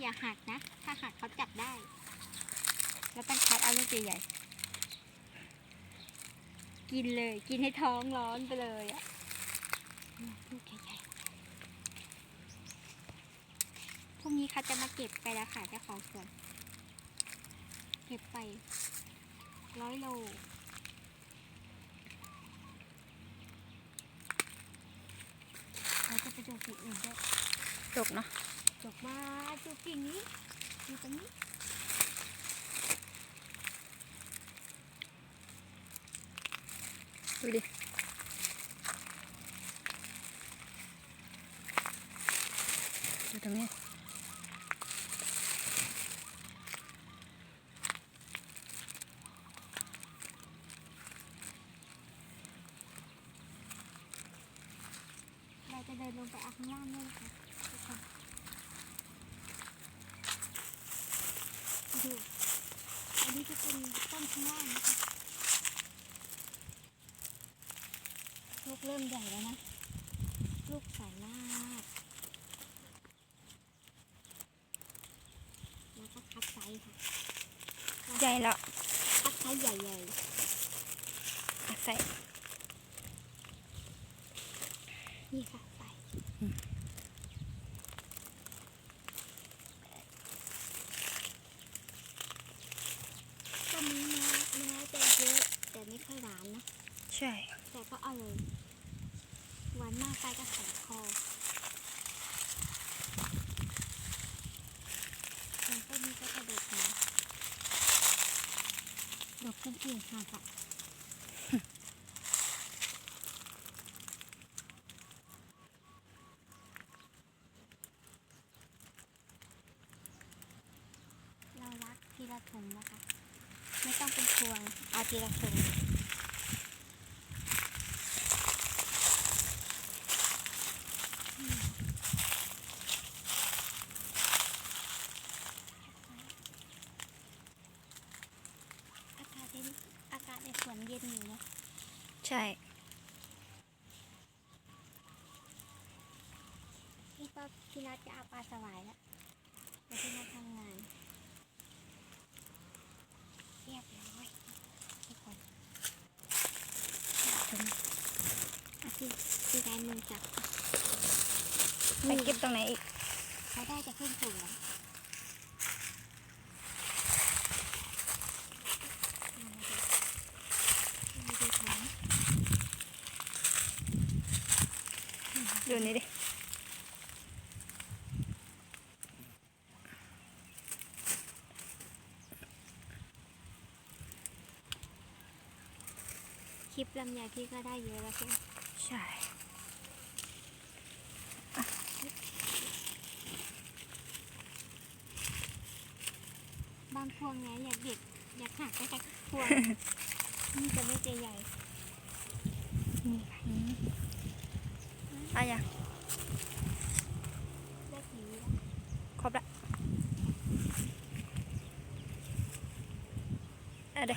อย่าหักนะ ถ้าหักเขาจับได้ แล้วต้องคัดเอาลูกใหญ่ๆกินเลย กินให้ท้องร้อนไปเลยอะลูกใหญ่ๆพรุ่งนี้เขาจะมาเก็บไปแล้วค่ะเจ้าของสวน เก็บไปร้อยโลเราจะไปดูกิ่งอื่นด้วยจกเนาะ จบมาดูกิ่งนี้ดูตรงนี้ ดูอันนี้จะเป็นต้นข้างล่างนะคะลูกเริ่มใหญ่แล้วนะ ลูกใสมากแล้วก็คัดไซส์ค่ะใหญ่แล้วคัดไซส์ใหญ่อะใส่ๆนี่ค่ะใส่ อืม ต้นนี้เนื้อเนื้อจะเยอะแต่ไม่ค่อยหวานนะ ใช่ แต่ก็อร่อยหวานมากไปก็แสบคอส่วนต้นนี้ก็กระโดดมาดอกขึ้นเอียงค่ะค่ะเรารักทีละถุงนะคะ ไม่ต้องเป็นพวงเอาทีละถุง อากาศเย็นอากาศในสวนเย็นอยู่นะ ใช่ พี่ป๊อปพี่นัทจะเอาปลาสวายแล้วเดี๋ยวพี่นัททำงานเรียบร้อยทุกคนอาพี่พี่ได้มือจับไปเก็บตรงไหนอีก เขาได้จะขึ้นสูงแล้วมาดูของ ดูนี่ดิคลิปลำไยพี่ก็ได้เยอะแล้วใช่ไหมใช่บางพวงไงอยากเด็ดอยากหักก็จะพวงนี่จะไม่เจใหญ่นี่ค่ะ อะยังไรอะครบละเอาเด้